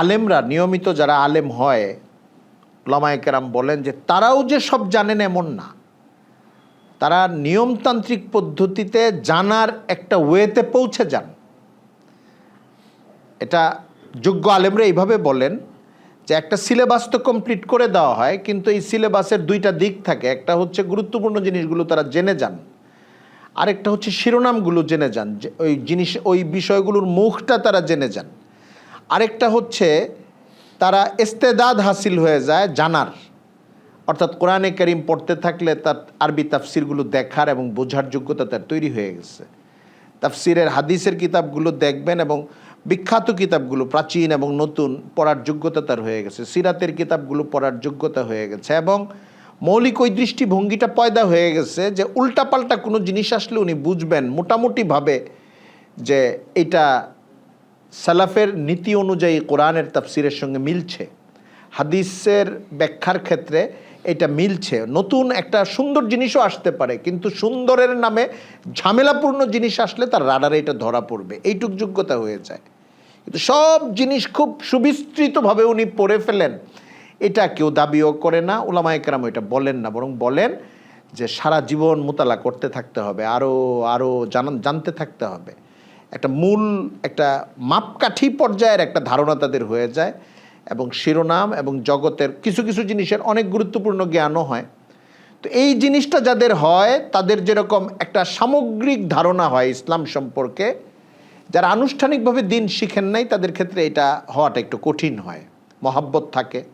আলেমরা, নিয়মিত যারা আলেম হয় ওলামায়ে কেরাম বলেন যে তারাও যে সব জানেন এমন না। তারা নিয়মতান্ত্রিক পদ্ধতিতে জানার একটা ওয়েতে পৌঁছে যান। এটা যোগ্য আলেমরা এইভাবে বলেন যে একটা সিলেবাস তো কমপ্লিট করে দেওয়া হয়, কিন্তু এই সিলেবাসের দুইটা দিক থাকে। একটা হচ্ছে গুরুত্বপূর্ণ জিনিসগুলো তারা জেনে যান। আরেকটা হচ্ছে শিরোনামগুলো জেনে যান ওই জিনিস, ওই বিষয়গুলোর মুখটা তারা জেনে যান। আরেকটা হচ্ছে তারা ইস্তেদাদ হাসিল হয়ে যায় জানার। অর্থাৎ কোরআনে করিম পড়তে থাকলে তার আরবি তাফসিরগুলো দেখার এবং বোঝার যোগ্যতা তার তৈরি হয়ে গেছে। তাফসিরের হাদিসের কিতাবগুলো দেখবেন এবং বিখ্যাত কিতাবগুলো প্রাচীন এবং নতুন পড়ার যোগ্যতা তার হয়ে গেছে। সিরাতের কিতাবগুলো পড়ার যোগ্যতা হয়ে গেছে এবং মৌলিক ওই দৃষ্টিভঙ্গিটা পয়দা হয়ে গেছে যে উল্টাপাল্টা কোনো জিনিস আসলে উনি বুঝবেন মোটামুটিভাবে যে এটা সালাফের নীতি অনুযায়ী কোরআনের তাফসিরের সঙ্গে মিলছে। হাদিসের ব্যাখ্যার ক্ষেত্রে এটা মিলছে। নতুন একটা সুন্দর জিনিসও আসতে পারে, কিন্তু সুন্দরের নামে ঝামেলাপূর্ণ জিনিস আসলে তার রাডারে এটা ধরা পড়বে। এইটুক যোগ্যতা হয়ে যায়। কিন্তু সব জিনিস খুব সুবিস্তৃতভাবে উনি পড়ে ফেলেন। এটা কেউ দাবিও করে না ওলামায় কেরাম এটা বলেন না, বরং বলেন যে সারা জীবন মোতালা করতে থাকতে হবে আরও আরও জানান জানতে থাকতে হবে। একটা মূল, একটা মাপকাঠি পর্যায়ের একটা ধারণা তাদের হয়ে যায় এবং শিরোনাম এবং জগতের কিছু কিছু জিনিসের অনেক গুরুত্বপূর্ণ জ্ঞানও হয়। তো এই জিনিসটা যাদের হয়, তাদের যেরকম একটা সামগ্রিক ধারণা হয় ইসলাম সম্পর্কে, যারা আনুষ্ঠানিকভাবে দিন শিখেন নাই, তাদের ক্ষেত্রে এটা হওয়াটা একটু কঠিন হয়। মহাব্বত থাকে,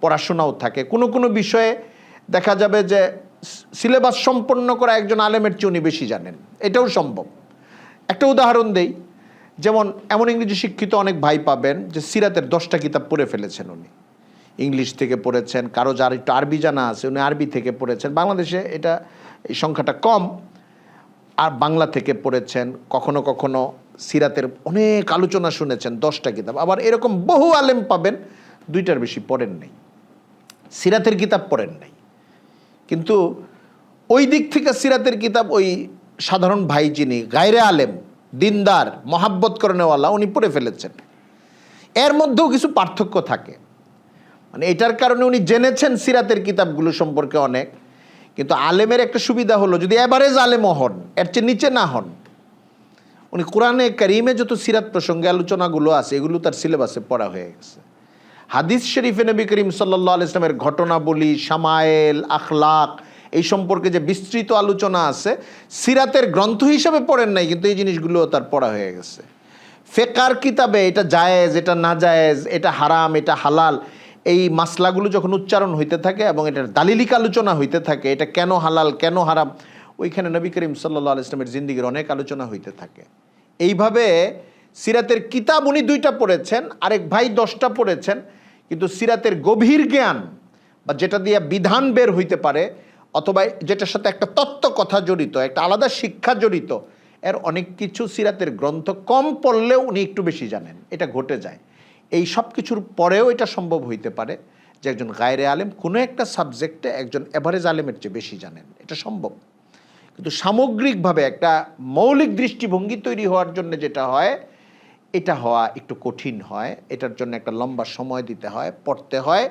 পড়াশোনাও থাকে। কোনো কোনো বিষয়ে দেখা যাবে যে, সিলেবাস সম্পন্ন করা একজন আলেমের চেয়ে উনি বেশি জানেন। এটাও সম্ভব। একটা উদাহরণ দেই। যেমন এমন ইংরেজি শিক্ষিত অনেক ভাই পাবেন যে সিরাতের দশটা কিতাব পড়ে ফেলেছেন উনি। ইংলিশ থেকে পড়েছেন, কারও যার একটু আরবি জানা আছে উনি আরবি থেকে পড়েছেন। বাংলাদেশে এটা, এই সংখ্যাটা কম। আর বাংলা থেকে পড়েছেন, কখনো কখনো সিরাতের অনেক আলোচনা শুনেছেন, দশটা কিতাব। আবার এরকম বহু আলেম পাবেন, দুইটার বেশি পড়েন নাই। সিরাতের কিতাব পড়েন নাই। কিন্তু ওই দিক থেকে সিরাতের কিতাব ওই সাধারণ ভাই যিনি, গায়রে আলেম, দিনদার, মহাব্বত করেনেওয়ালা, উনি পড়ে ফেলেছেন। এর মধ্যেও কিছু পার্থক্য থাকে। মানে এটার কারণে উনি জেনেছেন সিরাতের কিতাবগুলো সম্পর্কে অনেক, কিন্তু আলেমের একটা সুবিধা হলো, যদি এভারেজ আলেমও হন, এর চেয়ে নিচে না হন, উনি কোরআনে করিমে যত সিরাত প্রসঙ্গে আলোচনাগুলো আছে, এগুলো তার সিলেবাসে পড়া হয়ে গেছে। হাদিস শরীফে নবী করিম সাল্লাহ ইসলামের ঘটনাবলী সামায়েল আখলাক এই সম্পর্কে যে বিস্তৃত আলোচনা আছে, সিরাতের গ্রন্থ হিসাবে পড়েন নাই, কিন্তু এই জিনিসগুলো তার পড়া হয়ে গেছে। ফেকার কিতাবে এটা জায়েজ, এটা না জায়েজ, এটা হারাম, এটা হালাল, এই মাসলাগুলো যখন উচ্চারণ হইতে থাকে এবং এটার দালিলিক আলোচনা হইতে থাকে, এটা কেন হালাল, কেন হারাম, ওইখানে নবী করিম সাল্লাহ ইসলামের জিন্দিগির অনেক আলোচনা হইতে থাকে। এইভাবে সিরাতের কিতাব উনি দুইটা পড়েছেন, আরেক ভাই দশটা পড়েছেন, কিন্তু সিরাতের গভীর জ্ঞান বা যেটা দিয়ে বিধান বের হইতে পারে অথবা যেটার সাথে একটা তত্ত্ব কথা জড়িত, একটা আলাদা শিক্ষা জড়িত, এর অনেক কিছু সিরাতের গ্রন্থ কম পড়লেও উনি একটু বেশি জানেন, এটা ঘটে যায়। এই সব কিছুর পরেও এটা সম্ভব হইতে পারে যে একজন গায়রে আলেম কোনো একটা সাবজেক্টে একজন এভারেজ আলেমের চেয়ে বেশি জানেন, এটা সম্ভব। কিন্তু সামগ্রিকভাবে একটা মৌলিক দৃষ্টিভঙ্গি তৈরি হওয়ার জন্য যেটা হয়, এটা হওয়া একটু কঠিন হয়, এটার জন্য একটা লম্বা সময় দিতে হয়, পড়তে হয়